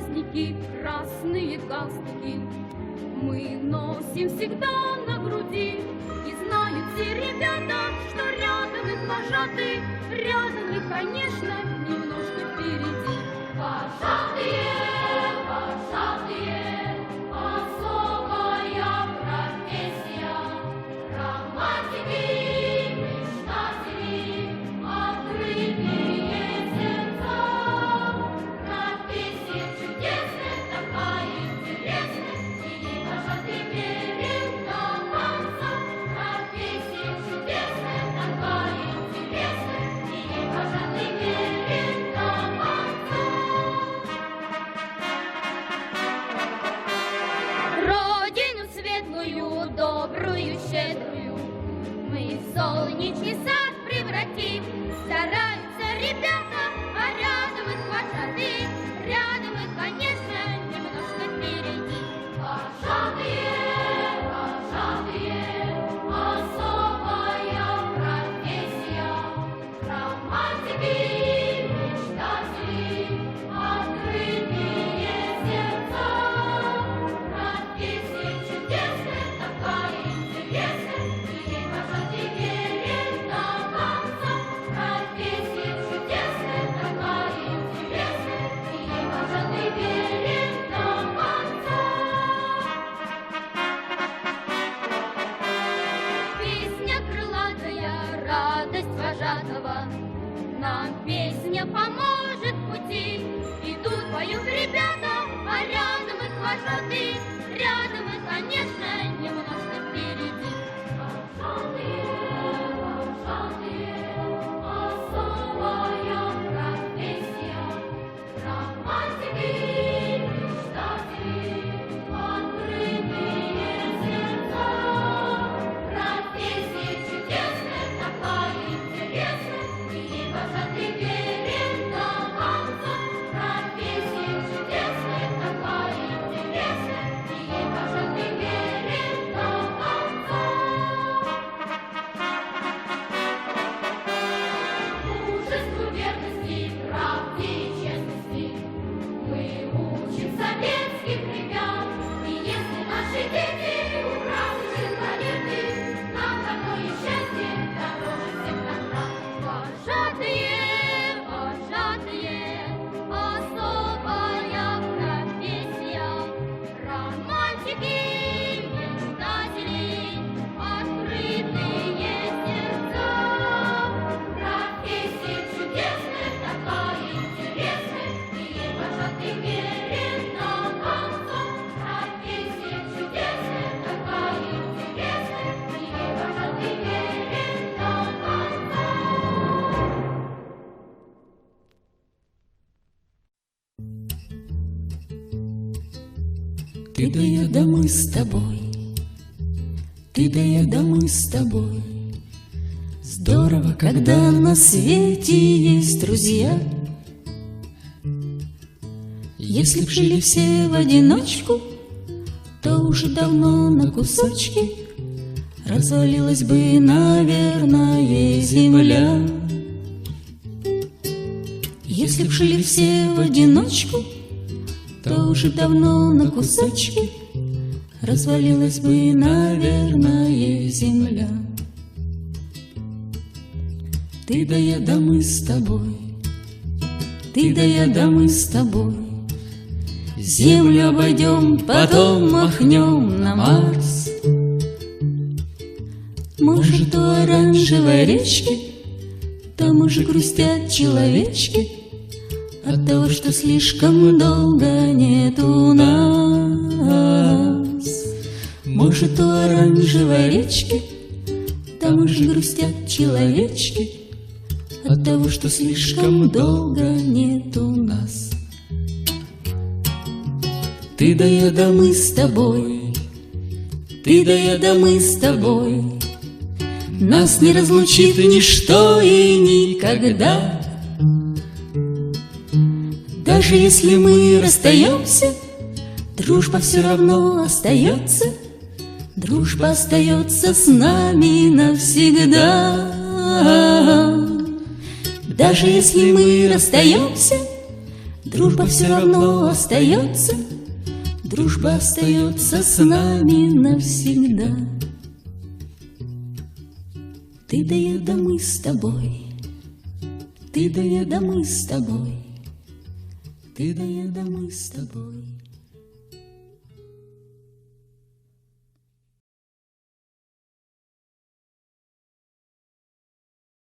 праздники, красные галстуки. Мы носим всегда на груди И знают все ребята, что рядом их вожатый в солнечный сад превратим. Стараются ребята, а рядом их песня поможет пути. Идут, поют ребята, а рядом их вожатый, Рядом и, конечно, Ты да я да мы с тобой, ты да я да мы с тобой. Здорово, когда на свете есть друзья. Если б жили все в одиночку, то уже давно на кусочки развалилась бы, наверное, земля. Если б жили все в одиночку, то уже давно на кусочки развалилась бы, наверное, земля. Ты да я да мы с тобой, ты да я да мы с тобой. Землю обойдем, потом махнем на Марс. Может, у оранжевой речки там уже грустят человечки От того, что слишком долго нету нас. Может, у оранжевой речки там уже грустят человечки От того, что слишком долго нету нас. Ты да я да мы с тобой, ты да я да мы с тобой. Нас не разлучит ничто и никогда. Даже если мы расстаемся, дружба все равно остается. Дружба остается с нами навсегда. Даже если мы расстаемся, Дружба все равно остается, Дружба остается с нами навсегда. Ты да я, да мы с тобой, Ты да я, да мы с тобой, Ты да мы с тобой.